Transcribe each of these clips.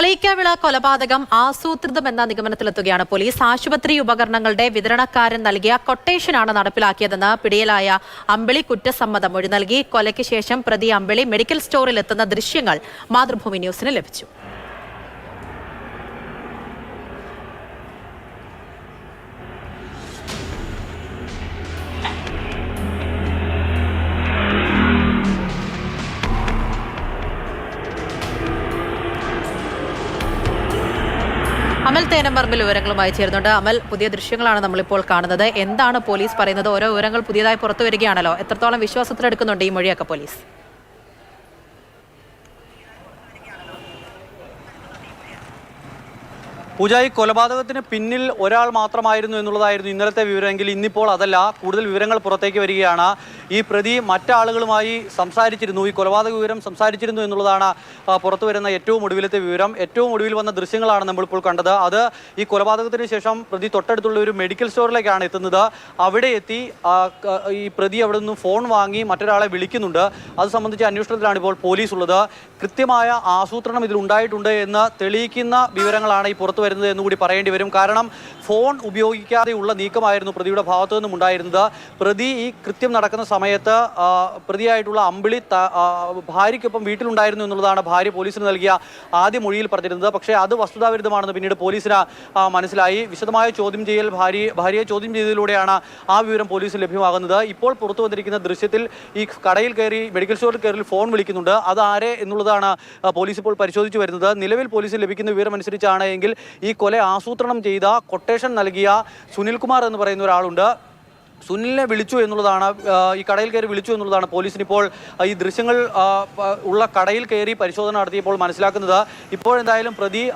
കളയിക്കാവിള കൊലപാതകം ആസൂത്രിതമെന്ന നിഗമനത്തിലെത്തുകയാണ് പോലീസ്. ആശുപത്രി ഉപകരണങ്ങളുടെ വിതരണക്കാരൻ നൽകിയ കൊട്ടേഷനാണ് നടപ്പിലാക്കിയതെന്ന് പിടിയിലായ അമ്പിളി കുറ്റസമ്മതം മൊഴി നൽകി. കൊലയ്ക്ക് ശേഷം പ്രതി അമ്പിളി മെഡിക്കൽ സ്റ്റോറിൽ എത്തുന്ന ദൃശ്യങ്ങൾ മാതൃഭൂമി ന്യൂസിന് ലഭിച്ചു. അമൽ തേനമ്പറമ്പിൽ വിവരങ്ങളുമായി ചേരുന്നുണ്ട്. അമൽ പുതിയ ദൃശ്യങ്ങളാണ് നമ്മളിപ്പോൾ കാണുന്നത്. എന്താണ് പോലീസ് പറയുന്നത്? ഓരോ വിവരങ്ങൾ പുതിയതായി പുറത്തു വരികയാണല്ലോ. എത്രത്തോളം വിശ്വാസത്തിലെടുക്കുന്നുണ്ട് ഈ മൊഴിയൊക്കെ പോലീസ്? പൂജായി കൊലപാതകത്തിന് പിന്നിൽ ഒരാൾ മാത്രമായിരുന്നു എന്നുള്ളതായിരുന്നു ഇന്നലത്തെ വിവരമെങ്കിൽ ഇന്നിപ്പോൾ അതല്ല. കൂടുതൽ വിവരങ്ങൾ പുറത്തേക്ക് വരികയാണ്. ഈ പ്രതി മറ്റാളുകളുമായി സംസാരിച്ചിരുന്നു. ഈ കൊലപാതക വിവരം സംസാരിച്ചിരുന്നു എന്നുള്ളതാണ് പുറത്തു വരുന്ന ഏറ്റവും ഒടുവിലത്തെ വിവരം. ഏറ്റവും ഒടുവിൽ വന്ന ദൃശ്യങ്ങളാണ് നമ്മളിപ്പോൾ കണ്ടത്. അത് ഈ കൊലപാതകത്തിന് ശേഷം പ്രതി തൊട്ടടുത്തുള്ള ഒരു മെഡിക്കൽ സ്റ്റോറിലേക്കാണ് എത്തുന്നത്. അവിടെ എത്തി ഈ പ്രതി അവിടെ നിന്നും ഫോൺ വാങ്ങി മറ്റൊരാളെ വിളിക്കുന്നുണ്ട്. അത് സംബന്ധിച്ച് അന്വേഷണത്തിലാണ് ഇപ്പോൾ പോലീസ് ഉള്ളത് കൃത്യമായ ആസൂത്രണം ഇതിൽ ഉണ്ടായിട്ടുണ്ട് എന്ന് തെളിയിക്കുന്ന വിവരങ്ങളാണ് ഈ പുറത്തു വരുന്നത് എന്നുകൂടി പറയേണ്ടി വരും. കാരണം ഫോൺ ഉപയോഗിക്കാതെയുള്ള നീക്കമായിരുന്നു പ്രതിയുടെ ഭാഗത്തു നിന്നും ഉണ്ടായിരുന്നത്. പ്രതി ഈ കൃത്യം നടക്കുന്ന സമയത്ത് പ്രതിയായിട്ടുള്ള അമ്പിളി ഭാര്യയ്ക്കൊപ്പം വീട്ടിലുണ്ടായിരുന്നു എന്നുള്ളതാണ് ഭാര്യ പോലീസിന് നൽകിയ ആദ്യ മൊഴിയിൽ പറഞ്ഞിരുന്നത്. പക്ഷേ അത് വസ്തുതാവിരുദ്ധമാണെന്ന് പിന്നീട് പോലീസിന് മനസ്സിലായി. വിശദമായ ചോദ്യം ചെയ്യൽ ഭാര്യ ഭാര്യയെ ചോദ്യം ചെയ്തതിലൂടെയാണ് ആ വിവരം പോലീസിന് ലഭ്യമാകുന്നത്. ഇപ്പോൾ പുറത്തു വന്നിരിക്കുന്ന ദൃശ്യത്തിൽ ഈ കടയിൽ കയറി മെഡിക്കൽ സ്റ്റോറിൽ കയറി ഫോൺ വിളിക്കുന്നുണ്ട്. അത് ആരെ എന്നുള്ളതാണ് പോലീസ് ഇപ്പോൾ പരിശോധിച്ചു വരുന്നത്. നിലവിൽ പോലീസിന് ലഭിക്കുന്ന വിവരം അനുസരിച്ചാണ് എങ്കിൽ ഈ കൊല ആസൂത്രണം ചെയ്ത കൊട്ടേഷൻ നൽകിയ സുനിൽകുമാർ എന്ന് പറയുന്ന ഒരാളുണ്ട്. സുനിലിനെ വിളിച്ചു എന്നുള്ളതാണ് ഈ കടയിൽ കയറി വിളിച്ചു എന്നുള്ളതാണ് പോലീസിന് ഇപ്പോൾ ഈ ദൃശ്യങ്ങൾ ഉള്ള കടയിൽ കയറി പരിശോധന നടത്തിയപ്പോൾ മനസ്സിലാക്കുന്നത്. ഇപ്പോൾ എന്തായാലും പ്രതി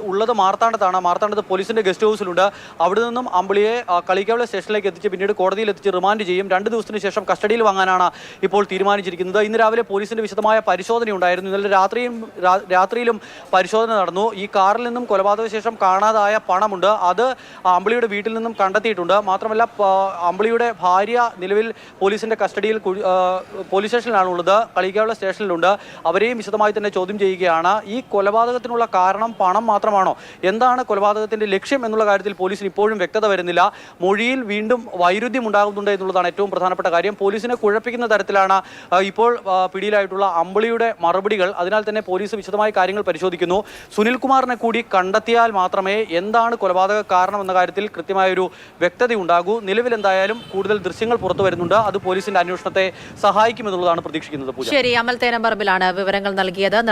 ഉള്ളത് മാർത്താണ്ഡത്താണ്. മാർത്താണ്ഡത്ത് പോലീസിന്റെ ഗസ്റ്റ് ഹൗസിലുണ്ട്. അവിടെ നിന്നും അമ്പിളിയെ കളിക്കാവിള സ്റ്റേഷനിലേക്ക് എത്തിച്ച് പിന്നീട് കോടതിയിൽ എത്തിച്ച് റിമാൻഡ് ചെയ്യും. രണ്ട് ദിവസത്തിന് ശേഷം കസ്റ്റഡിയിൽ വാങ്ങാനാണ് ഇപ്പോൾ തീരുമാനിച്ചിരിക്കുന്നത്. ഇന്ന് രാവിലെ പോലീസിന്റെ വിശദമായ പരിശോധന ഉണ്ടായിരുന്നു ഇന്നലെ രാത്രിയും രാത്രിയിലും പരിശോധന നടന്നു. ഈ കാറിൽ നിന്നും കൊലപാതക ശേഷം കാണാതായ പണമുണ്ട്. അത് അമ്പിളിയുടെ വീട്ടിൽ നിന്നും കണ്ടെത്തിയിട്ടുണ്ട്. മാത്രമല്ല പ- അമ്പിളിയുടെ ഭാര്യ നിലവിൽ പോലീസിന്റെ കസ്റ്റഡിയിൽ പോലീസ് സ്റ്റേഷനിലാണ് ഉള്ളത് കളിക്കാവുള്ള സ്റ്റേഷനിലുണ്ട്. അവരെയും വിശദമായി തന്നെ ചോദ്യം ചെയ്യുകയാണ്. ഈ കൊലപാതകത്തിനുള്ള കാരണം പണം മാത്രമാണോ? എന്താണ് കൊലപാതകത്തിന്റെ ലക്ഷ്യം എന്നുള്ള കാര്യത്തിൽ പോലീസിന് ഇപ്പോഴും വ്യക്തത വരുന്നില്ല. മൊഴിയിൽ വീണ്ടും വൈരുദ്ധ്യം ഉണ്ടാകുന്നുണ്ട് എന്നുള്ളതാണ് ഏറ്റവും പ്രധാനപ്പെട്ട കാര്യം. പോലീസിനെ കുഴപ്പിക്കുന്ന തരത്തിലാണ് ഇപ്പോൾ പിടിയിലായിട്ടുള്ള അമ്പിളിയുടെ മറുപടികൾ. അതിനാൽ തന്നെ പോലീസ് വിശദമായ കാര്യങ്ങൾ പരിശോധിക്കുന്നു. സുനിൽകുമാറിനെ കൂടി കണ്ടെത്തിയാൽ മാത്രമേ എന്താണ് കൊലപാതക കാരണം എന്ന കാര്യത്തിൽ കൃത്യമായൊരു വ്യക്തത ഉണ്ടാകൂ നിലവിൽ എന്തായാലും കൂടുതൽ ദൃശ്യങ്ങൾ പുറത്തു വരുന്നുണ്ട്. അത് പോലീസിന്റെ അന്വേഷണത്തെ സഹായിക്കുമെന്നുള്ളതാണ് പ്രതീക്ഷിക്കുന്നത് ശരി അമൽ തേനമ്പറമ്പിലാണ് വിവരങ്ങൾ നൽകിയത്.